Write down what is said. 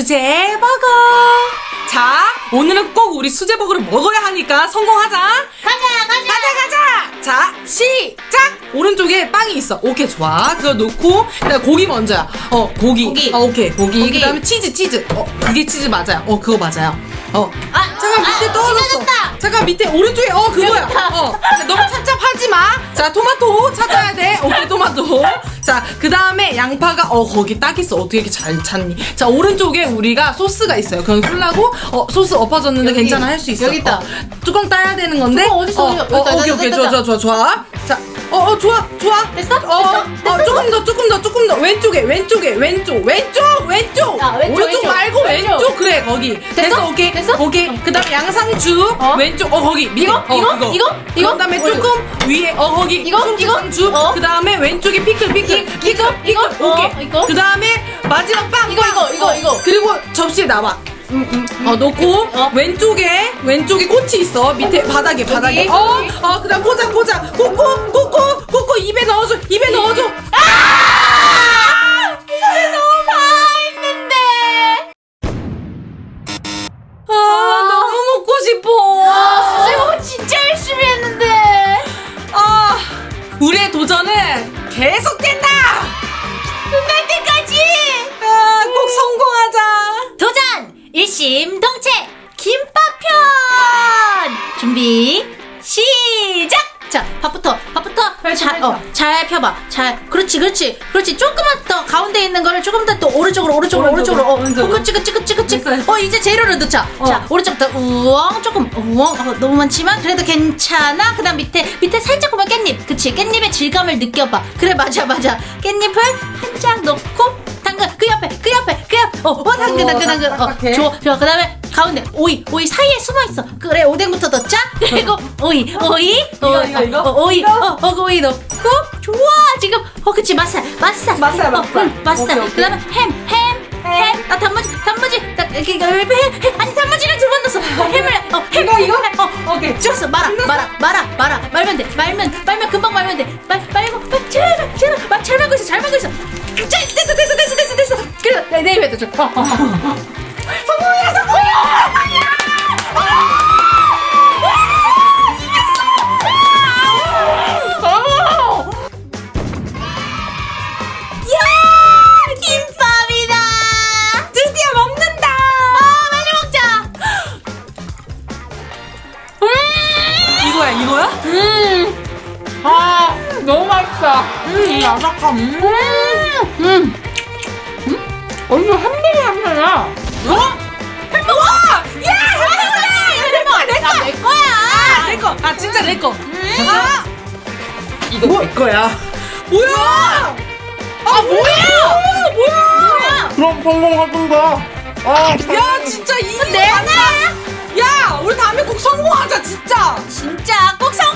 수제 버거. 자, 오늘은 꼭 우리 수제 버거를 먹어야 하니까 성공하자. 가자 가자 가자, 가자. 자, 시작. 오른쪽에 빵이 있어. 오케이, 좋아. 그거 놓고, 그다음 고기 먼저야. 어, 고기. 고기. 어, 오케이, 고기. 고기. 그다음에 치즈, 치즈. 어, 그게 치즈 맞아요. 어, 그거 맞아요. 어. 아, 잠깐 밑에 아, 떨어졌어. 찢어졌다. 잠깐 밑에 오른쪽에 어 그거야. 어 너무 착잡하지 마. 자 토마토 찾아야 돼. 오케이 토마토. 자 그 다음에 양파가 어 거기 딱 있어. 어떻게 이렇게 잘 찾니? 자 오른쪽에 우리가 소스가 있어요. 그건 콜라고 어 소스 엎어졌는데 여기. 괜찮아 할 수 있어. 여기 있다. 어, 뚜껑 따야 되는 건데. 뚜껑 어딨어? 어, 여기, 어, 여기다, 오케이 오케이. 좋아 좋아 좋아 좋아. 자. 어, 어, 좋아, 좋아. 됐어? 어, 됐어? 어, 조금 더, 조금 더, 조금 더. 왼쪽에, 왼쪽에, 왼쪽, 왼쪽, 왼쪽. 아, 왼쪽, 오른쪽 왼쪽. 말고 왼쪽. 왼쪽. 그래, 거기. 됐어? 오케이. 됐어? 오케이. 그 다음에 양상추. 어? 왼쪽, 어, 거기. 밑에. 이거? 어, 이거? 이거? 이거? 그 다음에 어디? 조금 위에, 어, 거기. 이거? 손- 이거? 상추. 어? 그 다음에 왼쪽에 피클, 피클. 이- 피클, 이거? 피클. 이거? 오케이. 어, 이거? 그 다음에 마지막 빵. 이거, 빵. 이거, 이거, 어, 이거. 그리고 접시에 놔봐. 어, 놓고, 어? 왼쪽에, 왼쪽에 꽃이 있어. 밑에 바닥에, 바닥에. 어, 여기? 어, 그 다음 꽂아, 꽂아. 코코, 코코, 코코 입에 넣어줘. 입에 넣어줘. 이 준비 시작! 자 밥부터 밥부터. 잘, 어, 잘 펴봐. 잘 그렇지 그렇지 그렇지. 조금만 더 가운데 있는 거를 조금 더 또 오른쪽으로 오른쪽으로 오른쪽으로, 오른쪽으로. 어, 오른쪽으로. 어 그치 그치 그치 그치. 됐어, 됐어. 어 이제 재료를 넣자. 어. 자 오른쪽부터 우엉 조금 우엉. 어, 너무 많지만 그래도 괜찮아. 그 다음 밑에 밑에 살짝 보면 깻잎. 그치? 깻잎의 질감을 느껴봐. 그래 맞아 맞아. 깻잎을 한 장 넣고 당근 그 옆에 그 옆에 그 옆에. 어, 어 당근 오, 당근 당근. 어. 좋아 좋아. 그 다음에 가운데 오이 오이 사이에 숨어 있어. 그래 오뎅부터 넣자. 그리고 오이 오이 이거, 이거, 이거? 어, 오이 이거? 어, 어, 그 오이 넣고. 좋아 지금. 어 그치 맛살 맛살. 맛살, 어, 맛살. 응, 맛살. 오케이, 오케이. 그 다음에 햄 햄햄아 단무지 단무지. 나, 이게 햄, 햄. 아니 단무지를 두 번 넣었어. 햄을 어 햄. 이거, 이거? 어 오케이. 좋았어. 말아 말아 말아 말아. 말면 돼 말면. 말면 금방 말면 돼 말 말고 말 제발 제발. 말잘 말고 있어 잘 말고 있어. 자, 됐어 됐어 됐어 됐어 됐어. 그래 내, 내 입에 넣어 거야? 음, 아, 너무 맛있다. 음, 아삭함. 음. 음, 음. 어, 이거 햄버거 냄새나. 어? 햄버거! 야, 햄버거다! 야, 햄버거 내 거! 내 거야 내 거! 아, 진짜 내 거! 음. 아! 이거 내 거야. 뭐야? 아, 뭐야? 뭐야? 그럼 성공하던가. 아, 야, 진짜 이 내놔 야, 우리 다음에 꼭 성공하자, 진짜. 진짜 꼭 사.